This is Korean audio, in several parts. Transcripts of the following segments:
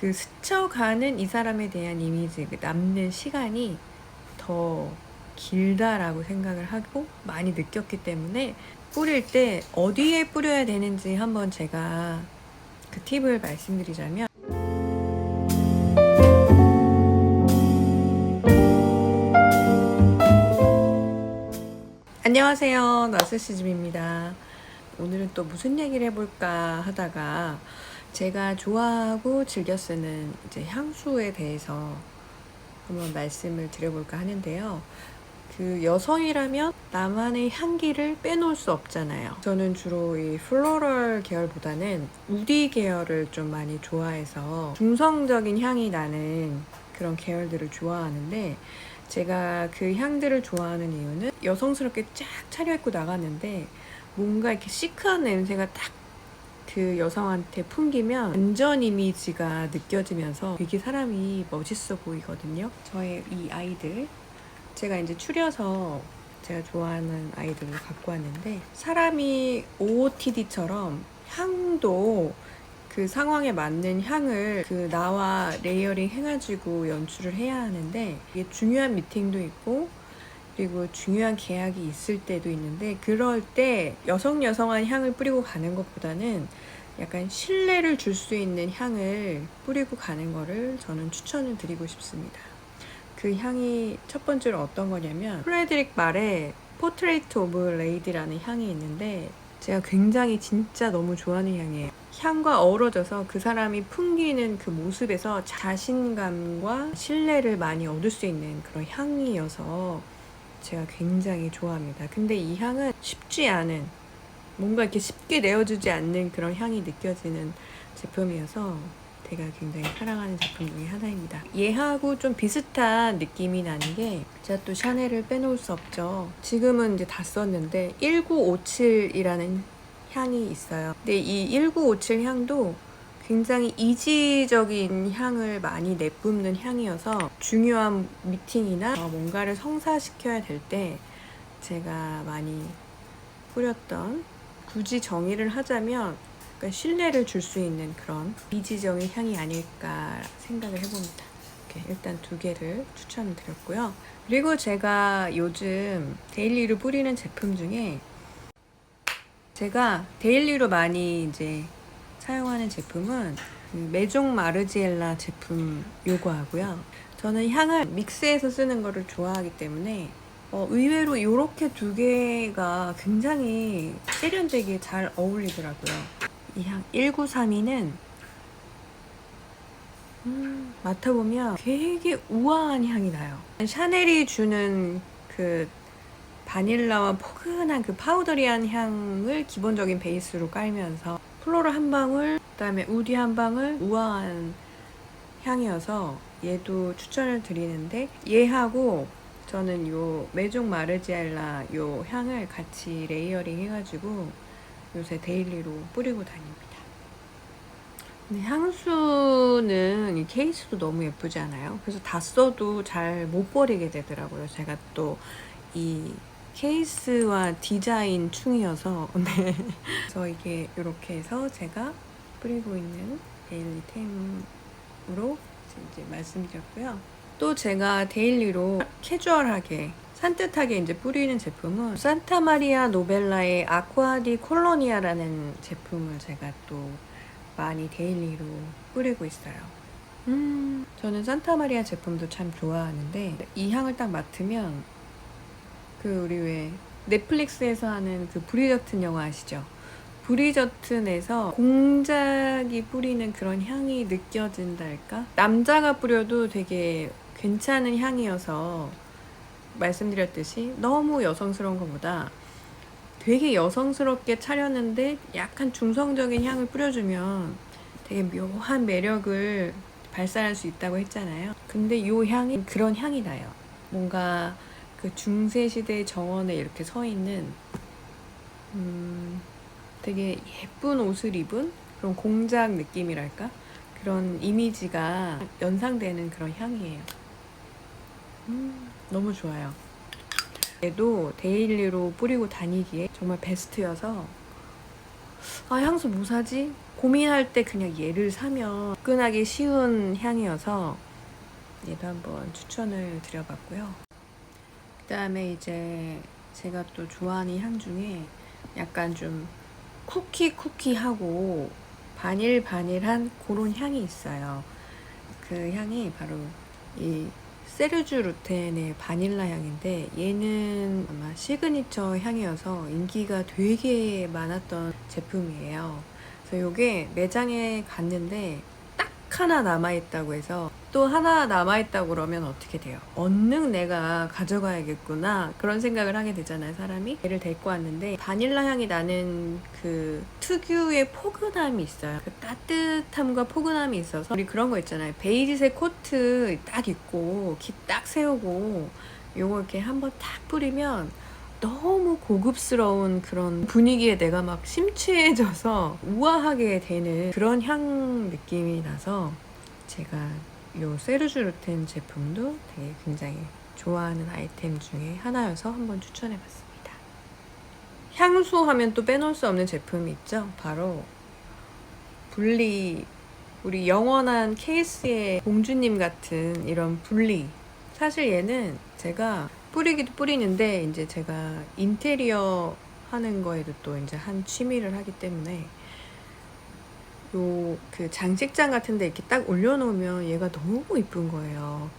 그 스쳐가는 이 사람에 대한 이미지, 그 남는 시간이 더 길다라고 생각을 하고 많이 느꼈기 때문에 뿌릴 때 어디에 뿌려야 되는지 한번 제가 그 팁을 말씀드리자면 안녕하세요. 나스시즘입니다. 오늘은 또 무슨 얘기를 해볼까 하다가 제가 좋아하고 즐겨 쓰는 이제 향수에 대해서 한번 말씀을 드려볼까 하는데요. 그 여성이라면 나만의 향기를 빼놓을 수 없잖아요. 저는 주로 이 플로럴 계열보다는 우디 계열을 좀 많이 좋아해서 중성적인 향이 나는 그런 계열들을 좋아하는데 제가 그 향들을 좋아하는 이유는 여성스럽게 쫙 차려입고 나갔는데 뭔가 이렇게 시크한 냄새가 딱 그 여성한테 풍기면 안전 이미지가 느껴지면서 되게 사람이 멋있어 보이거든요. 저의 이 아이들 제가 이제 추려서 제가 좋아하는 아이들을 갖고 왔는데 사람이 OOTD처럼 향도 그 상황에 맞는 향을 그 나와 레이어링 해가지고 연출을 해야 하는데 이게 중요한 미팅도 있고 그리고 중요한 계약이 있을 때도 있는데 그럴 때 여성 여성한 향을 뿌리고 가는 것보다는 약간 신뢰를 줄 수 있는 향을 뿌리고 가는 거를 저는 추천을 드리고 싶습니다. 그 향이 첫 번째로 어떤 거냐면 프레드릭 말의 포트레이트 오브 레이디라는 향이 있는데 제가 굉장히 진짜 너무 좋아하는 향이에요. 향과 어우러져서 그 사람이 풍기는 그 모습에서 자신감과 신뢰를 많이 얻을 수 있는 그런 향이어서 제가 굉장히 좋아합니다. 근데 이 향은 쉽지 않은 뭔가 이렇게 쉽게 내어주지 않는 그런 향이 느껴지는 제품이어서 제가 굉장히 사랑하는 제품 중에 하나입니다. 얘하고 좀 비슷한 느낌이 나는 게 제가 또 샤넬을 빼놓을 수 없죠. 지금은 이제 다 썼는데 1957이라는 향이 있어요. 근데 이 1957 향도 굉장히 이지적인 향을 많이 내뿜는 향이어서 중요한 미팅이나 어, 뭔가를 성사시켜야 될 때 제가 많이 뿌렸던 굳이 정의를 하자면 그러니까 신뢰를 줄 수 있는 그런 이지적인 향이 아닐까 생각을 해봅니다. 일단 두 개를 추천을 드렸고요. 그리고 제가 요즘 데일리로 뿌리는 제품 중에 제가 데일리로 많이 이제 사용하는 제품은 그 메종 마르지엘라 제품 요거 하고요. 저는 향을 믹스해서 쓰는 거를 좋아하기 때문에 어, 의외로 이렇게 두 개가 굉장히 세련되게 잘 어울리더라고요. 이 향 1932는 음, 맡아보면 되게 우아한 향이 나요. 샤넬이 주는 그 바닐라와 포근한 그 파우더리한 향을 기본적인 베이스로 깔면서 플로럴 한 방울, 그다음에 우디 한 방울, 우아한 향이어서 얘도 추천을 드리는데 얘하고 저는 요 메종 마르지알라 요 향을 같이 레이어링 해가지고 요새 데일리로 뿌리고 다닙니다. 근데 향수는 이 케이스도 너무 예쁘지 않아요? 그래서 다 써도 잘 못 버리게 되더라고요. 제가 또 이 케이스와 디자인 충이어서 네. 그래서 이게 이렇게 해서 제가 뿌리고 있는 데일리 템으로 이제 말씀드렸고요. 또 제가 데일리로 캐주얼하게 산뜻하게 이제 뿌리는 제품은 산타 마리아 노벨라의 아쿠아디 콜로니아라는 제품을 제가 또 많이 데일리로 뿌리고 있어요. 음, 저는 산타 마리아 제품도 참 좋아하는데 이 향을 딱 맡으면 그 우리 왜 넷플릭스에서 하는 그 브리저튼 영화 아시죠? 브리저튼에서 공작이 뿌리는 그런 향이 느껴진달까? 남자가 뿌려도 되게 괜찮은 향이어서 말씀드렸듯이 너무 여성스러운 것보다 되게 여성스럽게 차렸는데 약간 중성적인 향을 뿌려주면 되게 묘한 매력을 발산할 수 있다고 했잖아요. 근데 이 향이 그런 향이 나요. 뭔가 그 중세 시대 정원에 이렇게 서 있는 음, 되게 예쁜 옷을 입은 그런 공작 느낌이랄까 그런 이미지가 연상되는 그런 향이에요. 음, 너무 좋아요. 얘도 데일리로 뿌리고 다니기에 정말 베스트여서 아 향수 뭐 사지? 고민할 때 그냥 얘를 사면 접근하기 쉬운 향이어서 얘도 한번 추천을 드려봤고요. 그 다음에 이제 제가 또 좋아하는 향 중에 약간 좀 쿠키 쿠키하고 바닐 바닐한 그런 향이 있어요. 그 향이 바로 이 세르주 루텐의 바닐라 향인데 얘는 아마 시그니처 향이어서 인기가 되게 많았던 제품이에요. 그래서 이게 매장에 갔는데 딱 하나 남아있다고 해서 또 하나 남아있다고 그러면 어떻게 돼요? 얼른 내가 가져가야겠구나 그런 생각을 하게 되잖아요 사람이. 얘를 데리고 왔는데 바닐라 향이 나는 그 특유의 포근함이 있어요. 그 따뜻함과 포근함이 있어서 우리 그런 거 있잖아요. 베이지색 코트 딱 입고 기 딱 세우고 요거 이렇게 한번 탁 뿌리면 너무 고급스러운 그런 분위기에 내가 막 심취해져서 우아하게 되는 그런 향 느낌이 나서 제가 요 세르주 루텐 제품도 되게 굉장히 좋아하는 아이템 중에 하나여서 한번 추천해 봤습니다. 향수 하면 또 빼놓을 수 없는 제품이 있죠. 바로 분리 우리 영원한 케이스의 공주님 같은 이런 분리 사실 얘는 제가 뿌리기도 뿌리는데 이제 제가 인테리어 하는 거에도 또 이제 한 취미를 하기 때문에 요 그 장식장 같은 데 이렇게 딱 올려놓으면 얘가 너무 이쁜 거예요.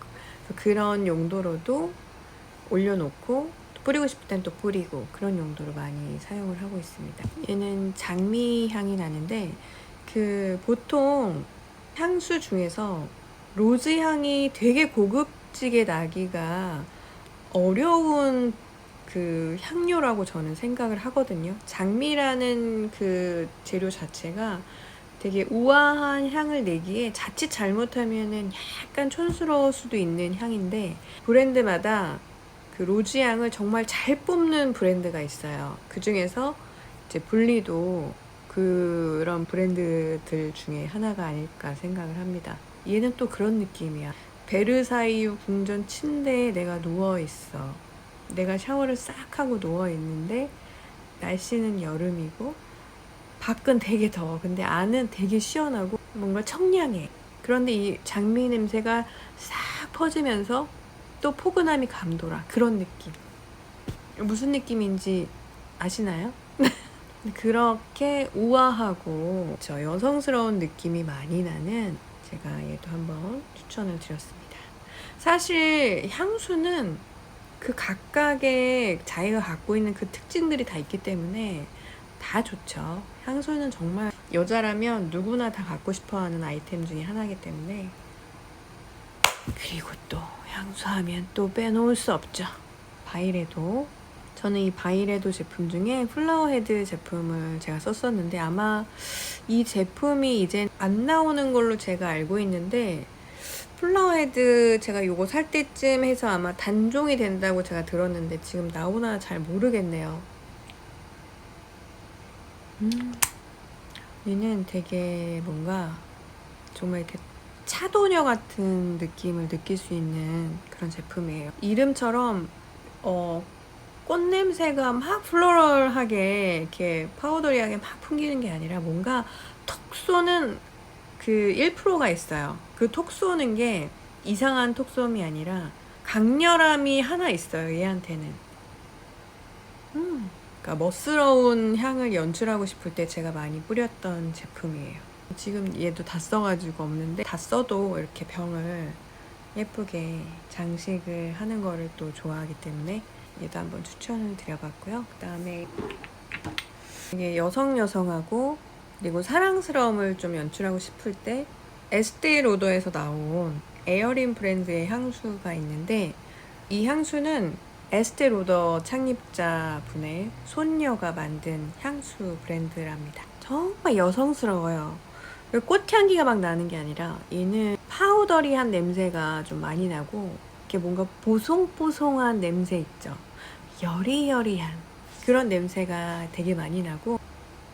그런 용도로도 올려놓고 또 뿌리고 싶을 땐 또 뿌리고 그런 용도로 많이 사용을 하고 있습니다. 얘는 장미 향이 나는데 그 보통 향수 중에서 로즈 향이 되게 고급지게 나기가 어려운 그 향료라고 저는 생각을 하거든요. 장미라는 그 재료 자체가 되게 우아한 향을 내기에 자칫 잘못하면은 약간 촌스러울 수도 있는 향인데 브랜드마다 그 로즈 향을 정말 잘 뽑는 브랜드가 있어요. 그 중에서 이제 분리도 그런 브랜드들 중에 하나가 아닐까 생각을 합니다. 얘는 또 그런 느낌이야. 베르사유 궁전 침대에 내가 누워 있어. 내가 샤워를 싹 하고 누워 있는데 날씨는 여름이고 밖은 되게 더워. 근데 안은 되게 시원하고 뭔가 청량해. 그런데 이 장미 냄새가 싹 퍼지면서 또 포근함이 감돌아. 그런 느낌. 무슨 느낌인지 아시나요? 그렇게 우아하고 저 여성스러운 느낌이 많이 나는 제가 얘도 한번 추천을 드렸습니다. 사실 향수는 그 각각의 자기가 갖고 있는 그 특징들이 다 있기 때문에 다 좋죠. 향수는 정말 여자라면 누구나 다 갖고 싶어 하는 아이템 중에 하나이기 때문에 그리고 또 향수하면 또 빼놓을 수 없죠. 바이레도 저는 이 바이레도 제품 중에 플라워 헤드 제품을 제가 썼었는데 아마 이 제품이 이제 안 나오는 걸로 제가 알고 있는데 플라워 헤드 제가 요거 살 때쯤 해서 아마 단종이 된다고 제가 들었는데 지금 나오나 잘 모르겠네요. 음, 얘는 되게 뭔가 정말 이렇게 차도녀 같은 느낌을 느낄 수 있는 그런 제품이에요. 이름처럼 어, 꽃 냄새가 막 플로럴하게 이렇게 파우더리하게 막 풍기는 게 아니라 뭔가 톡 쏘는 그 1%가 있어요. 그 톡 쏘는 게 이상한 톡 쏘음이 아니라 강렬함이 하나 있어요. 얘한테는. 음. 그러니까 멋스러운 향을 연출하고 싶을 때 제가 많이 뿌렸던 제품이에요. 지금 얘도 다 써가지고 없는데 다 써도 이렇게 병을 예쁘게 장식을 하는 거를 또 좋아하기 때문에 얘도 한번 추천을 드려봤고요. 그 다음에 이게 여성 여성하고 그리고 사랑스러움을 좀 연출하고 싶을 때 에스테 로더에서 나온 에어린 브랜드의 향수가 있는데 이 향수는 에스테 로더 창립자 분의 손녀가 만든 향수 브랜드랍니다. 정말 여성스러워요. 꽃향기가 막 나는 게 아니라 얘는 파우더리한 냄새가 좀 많이 나고 이렇게 뭔가 보송보송한 냄새 있죠. 여리여리한 그런 냄새가 되게 많이 나고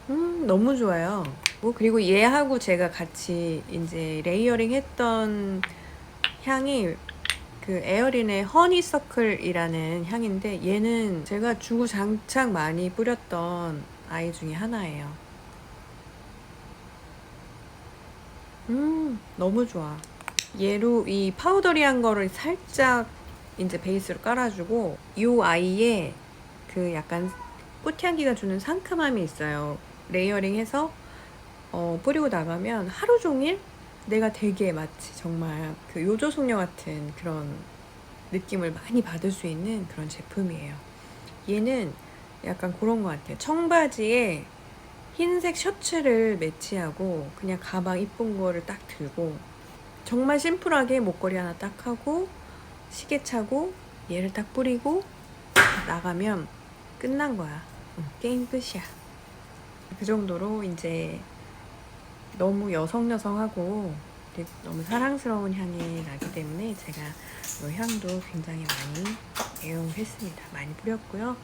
음 너무 좋아요. 뭐 그리고 얘하고 제가 같이 이제 레이어링 했던 향이 그 에어린의 허니서클이라는 향인데 얘는 제가 주구장창 많이 뿌렸던 아이 중에 하나예요. 음 너무 좋아. 얘로 이 파우더리한 거를 살짝 이제 베이스로 깔아주고 이 아이의 그 약간 꽃향기가 주는 상큼함이 있어요. 레이어링해서 어, 뿌리고 나가면 하루 종일 내가 되게 마치 정말 그 요조숙녀 같은 그런 느낌을 많이 받을 수 있는 그런 제품이에요. 얘는 약간 그런 것 같아요. 청바지에 흰색 셔츠를 매치하고 그냥 가방 이쁜 거를 딱 들고 정말 심플하게 목걸이 하나 딱 하고 시계 차고 얘를 딱 뿌리고 나가면 끝난 거야. 응, 게임 끝이야. 그 정도로 이제 너무 여성 여성하고 되게 너무 사랑스러운 향이 나기 때문에 제가 이 향도 굉장히 많이 애용했습니다. 많이 뿌렸고요.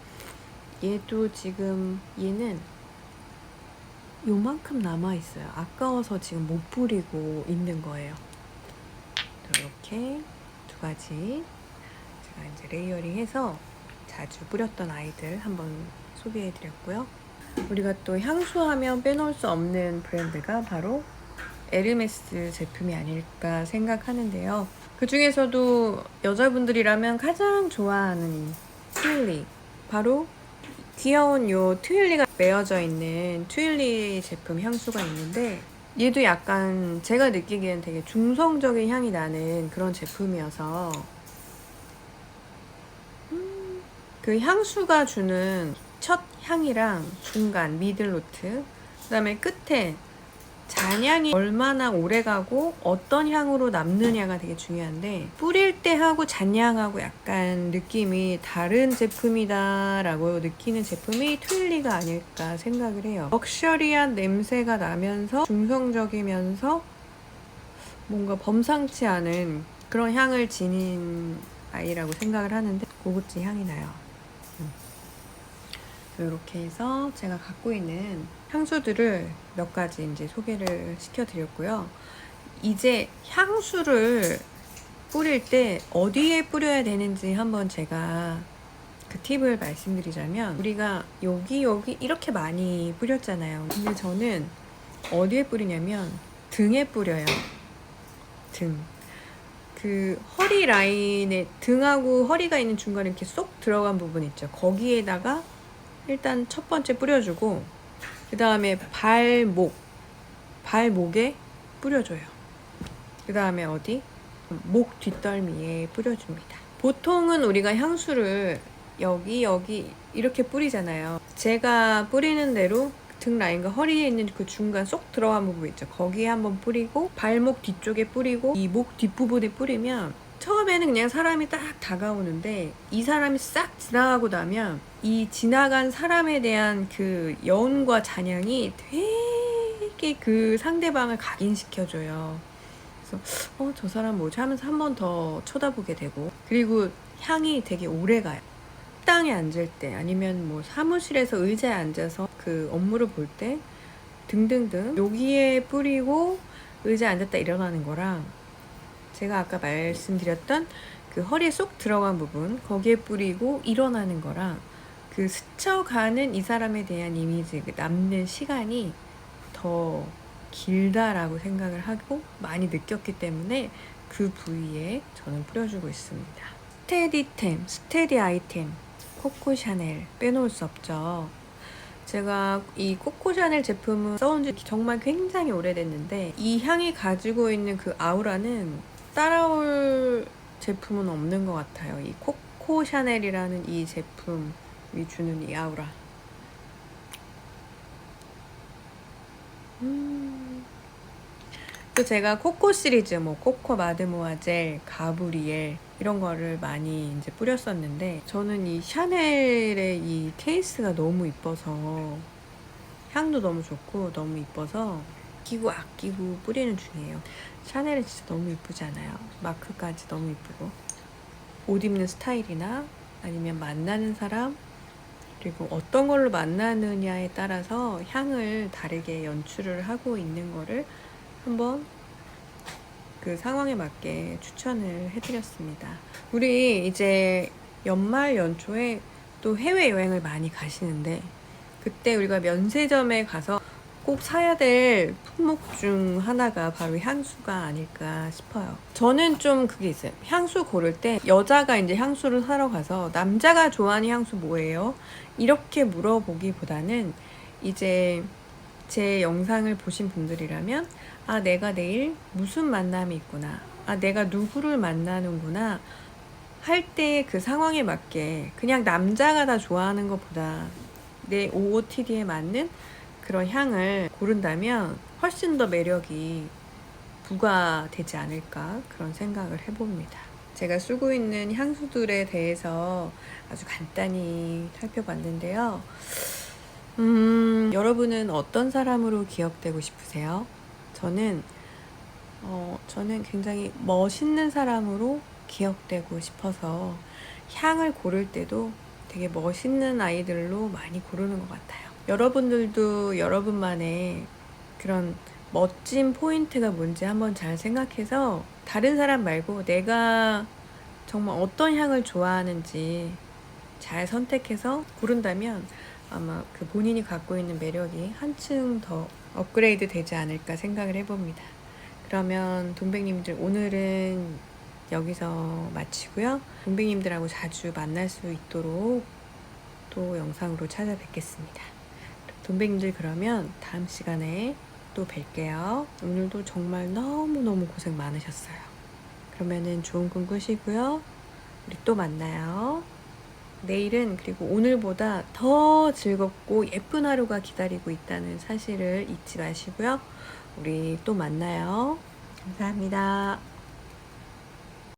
얘도 지금 얘는 요만큼 남아 있어요. 아까워서 지금 못 뿌리고 있는 거예요. 이렇게 두 가지 제가 이제 레이어링해서 자주 뿌렸던 아이들 한번 소개해 드렸고요. 우리가 또 향수하면 빼놓을 수 없는 브랜드가 바로 에르메스 제품이 아닐까 생각하는데요. 그 중에서도 여자분들이라면 가장 좋아하는 이 트윌리 바로 귀여운 요 트윌리가 매어져 있는 트윌리 제품 향수가 있는데 얘도 약간 제가 느끼기엔 되게 중성적인 향이 나는 그런 제품이어서. 음, 그 향수가 주는 첫 향이랑 중간 미들노트 그 다음에 끝에 잔향이 얼마나 오래 가고 어떤 향으로 남느냐가 되게 중요한데 뿌릴 때 하고 잔향하고 약간 느낌이 다른 제품이다라고 느끼는 제품이 트윌리가 아닐까 생각을 해요. 럭셔리한 냄새가 나면서 중성적이면서 뭔가 범상치 않은 그런 향을 지닌 아이라고 생각을 하는데 고급진 향이 나요. 이렇게 해서 제가 갖고 있는 향수들을 몇 가지 이제 소개를 시켜드렸고요. 이제 향수를 뿌릴 때 어디에 뿌려야 되는지 한번 제가 그 팁을 말씀드리자면 우리가 여기 여기 이렇게 많이 뿌렸잖아요. 근데 저는 어디에 뿌리냐면 등에 뿌려요. 등. 그 허리 라인에 등하고 허리가 있는 중간에 이렇게 쏙 들어간 부분 있죠. 거기에다가 일단 첫 번째 뿌려주고 그 다음에 발목 발목에 뿌려줘요. 그 다음에 어디 목 뒷덜미에 뿌려줍니다. 보통은 우리가 향수를 여기 여기 이렇게 뿌리잖아요. 제가 뿌리는 대로 등 라인과 허리에 있는 그 중간 쏙 들어간 부분 있죠. 거기에 한번 뿌리고 발목 뒤쪽에 뿌리고 이 목 뒷부분에 뿌리면 처음에는 그냥 사람이 딱 다가오는데 이 사람이 싹 지나가고 나면 이 지나간 사람에 대한 그 여운과 잔향이 되게 그 상대방을 각인시켜줘요. 그래서 어 저 사람 뭐지 하면서 한 번 더 쳐다보게 되고 그리고 향이 되게 오래 가요. 식당에 앉을 때 아니면 뭐 사무실에서 의자에 앉아서 그 업무를 볼 때 등등등 여기에 뿌리고 의자에 앉았다 일어나는 거랑 제가 아까 말씀드렸던 그 허리에 쏙 들어간 부분 거기에 뿌리고 일어나는 거랑 그 스쳐가는 이 사람에 대한 이미지 그 남는 시간이 더 길다라고 생각을 하고 많이 느꼈기 때문에 그 부위에 저는 뿌려주고 있습니다. 스테디템, 스테디 아이템, 코코 샤넬 빼놓을 수 없죠. 제가 이 코코 샤넬 제품을 써온 지 정말 굉장히 오래됐는데 이 향이 가지고 있는 그 아우라는 따라올 제품은 없는 것 같아요. 이 코코 샤넬이라는 이 제품이 주는 이 아우라. 음. 또 제가 코코 시리즈, 뭐 코코 마드모아 젤, 가브리엘 이런 거를 많이 이제 뿌렸었는데 저는 이 샤넬의 이 케이스가 너무 이뻐서 향도 너무 좋고 너무 이뻐서 아끼고 아끼고 뿌리는 중이에요. 샤넬은 진짜 너무 이쁘지 않아요? 마크까지 너무 이쁘고 옷 입는 스타일이나 아니면 만나는 사람 그리고 어떤 걸로 만나느냐에 따라서 향을 다르게 연출을 하고 있는 거를 한번 그 상황에 맞게 추천을 해드렸습니다. 우리 이제 연말 연초에 또 해외 여행을 많이 가시는데 그때 우리가 면세점에 가서 꼭 사야 될 품목 중 하나가 바로 향수가 아닐까 싶어요. 저는 좀 그게 있어요. 향수 고를 때 여자가 이제 향수를 사러 가서 남자가 좋아하는 향수 뭐예요? 이렇게 물어보기보다는 이제 제 영상을 보신 분들이라면 아, 내가 내일 무슨 만남이 있구나. 아, 내가 누구를 만나는구나. 할 때 그 상황에 맞게 그냥 남자가 다 좋아하는 것보다 내 OOTD에 맞는 그런 향을 고른다면 훨씬 더 매력이 부과되지 않을까 그런 생각을 해봅니다. 제가 쓰고 있는 향수들에 대해서 아주 간단히 살펴봤는데요. 음, 여러분은 어떤 사람으로 기억되고 싶으세요? 저는, 어, 저는 굉장히 멋있는 사람으로 기억되고 싶어서 향을 고를 때도 되게 멋있는 아이들로 많이 고르는 것 같아요. 여러분들도 여러분만의 그런 멋진 포인트가 뭔지 한번 잘 생각해서 다른 사람 말고 내가 정말 어떤 향을 좋아하는지 잘 선택해서 고른다면 아마 그 본인이 갖고 있는 매력이 한층 더 업그레이드 되지 않을까 생각을 해봅니다. 그러면 동백님들 오늘은 여기서 마치고요. 동백님들하고 자주 만날 수 있도록 또 영상으로 찾아뵙겠습니다. 동백님들 그러면 다음 시간에 또 뵐게요. 오늘도 정말 너무너무 고생 많으셨어요. 그러면은 좋은 꿈 꾸시고요. 우리 또 만나요. 내일은 그리고 오늘보다 더 즐겁고 예쁜 하루가 기다리고 있다는 사실을 잊지 마시고요. 우리 또 만나요. 감사합니다.